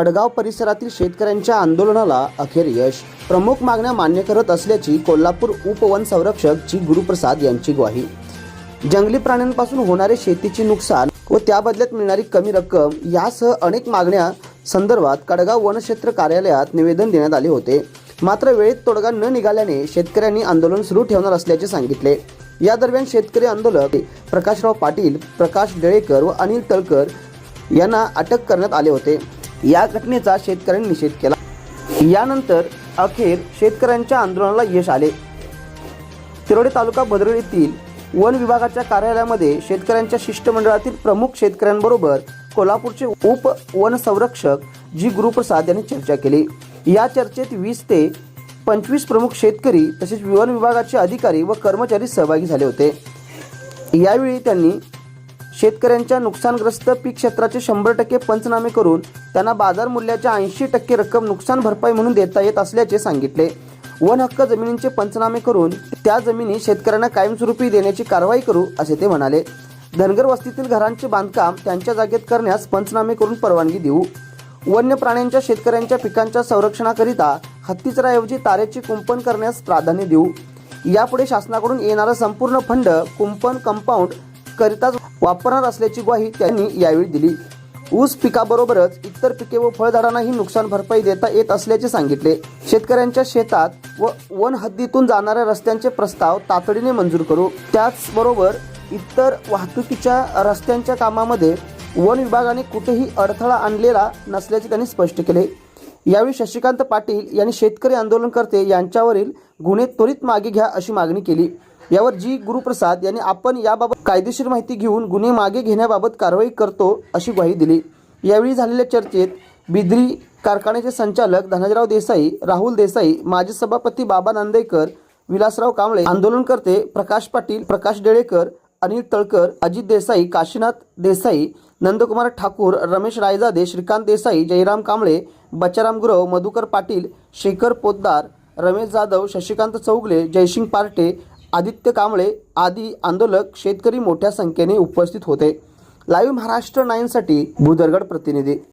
कडगाव परिसरातील शेतकऱ्यांच्या आंदोलनाला अखेर यश. प्रमुख मागण्या मान्य करत असल्याची कोल्हापूर उपवन संरक्षक जी गुरुप्रसाद यांची ग्वाही. जंगली प्राण्यांपासून होणारे शेतीचे नुकसान व त्या बदल्यात मिळणारी कमी रक्कम यासह अनेक मागण्या संदर्भात कडगाव वनक्षेत्र कार्यालयात निवेदन देण्यात आले होते. मात्र वेळेत तोडगा न निघाल्याने शेतकऱ्यांनी आंदोलन सुरू ठेवणार असल्याचे सांगितले. या दरम्यान शेतकरी आंदोलक प्रकाशराव पाटील प्रकाश डेळेकर व अनिल तळकर यांना अटक करण्यात आले होते. या घटनेचा शेतकऱ्यांनी निषेध केला. यानंतर अखेर शेतकऱ्यांच्या आंदोलनाला यश आले. तिरोडे तालुका भद्रळ येथील वन विभागाच्या कार्यालयामध्ये शेतकऱ्यांच्या शिष्टमंडळातील प्रमुख शेतकऱ्यांबरोबर कोल्हापूरचे उप वन संरक्षक जी गुरुप्रसाद यांनी चर्चा केली. या चर्चेत वीस ते पंचवीस प्रमुख शेतकरी तसेच वन विभागाचे अधिकारी व कर्मचारी सहभागी झाले होते. यावेळी त्यांनी शेतकऱ्यांच्या नुकसानग्रस्त पीक क्षेत्राचे शंभर टक्के पंचनामे करून त्यांना बाजार मूल्याच्या ऐंशी टक्के रक्कम नुकसान भरपाई म्हणून देता येत असल्याचे सांगितले. वन हक्क जमिनींचे पंचनामे करून त्या जमिनी शेतकऱ्यांना कायमस्वरूपी देण्याची कारवाई करू असे ते म्हणाले. धनगर वस्तीतील घरांचे बांधकाम त्यांच्या जागेत करण्यास पंचनामे करून परवानगी देऊ. वन्य प्राण्यांच्या शेतकऱ्यांच्या पिकांच्या संरक्षणाकरिता हत्तीचराऐवजी तारेचे कुंपण करण्यास प्राधान्य देऊ. यापुढे शासनाकडून येणारा संपूर्ण फंड कुंपण कंपाऊंड करिताच वापरणार असल्याची ग्वाही त्यांनी यावेळी दिली. ऊस पिकाबरोबरच इतर पिके व फळझाडांनाही नुकसान भरपाई देता येत असल्याचे सांगितले. शेतकऱ्यांच्या शेतात व वन हद्दीतून जाणाऱ्या रस्त्यांचे प्रस्ताव तातडीने मंजूर करू. त्याचबरोबर इतर वाहतुकीच्या रस्त्यांच्या कामामध्ये वन विभागाने कुठेही अडथळा आणलेला नसल्याचे त्यांनी स्पष्ट केले. यावेळी शशिकांत पाटील यांनी शेतकरी आंदोलनकर्ते यांच्यावरील गुन्हे त्वरित मागे घ्या अशी मागणी केली. यावर जी गुरुप्रसाद यांनी आपण याबाबत कायदेशीर माहिती घेऊन गुन्हे मागे घेण्याबाबत कारवाई करतो अशी ग्वाही दिली. यावेळी झालेल्या चर्चेत बिद्री कारखान्याचे संचालक धनंजराव देसाई राहुल देसाई माजी सभापती बाबा नांदेकर विलासराव कांबळे आंदोलनकर्ते प्रकाश पाटील प्रकाश डेळेकर अनिल तळकर अजित देसाई काशीनाथ देसाई नंदकुमार ठाकूर रमेश रायजादे श्रीकांत देसाई जयराम कांबळे बचाराम गुरव मधुकर पाटील शेखर पोद्दार रमेश जाधव शशिकांत चौगले जयसिंग पार्टे आदित्य कांबळे आदी आंदोलक शेतकरी मोठ्या संख्येने उपस्थित होते. लाईव्ह महाराष्ट्र नाईनसाठी भूदरगड प्रतिनिधी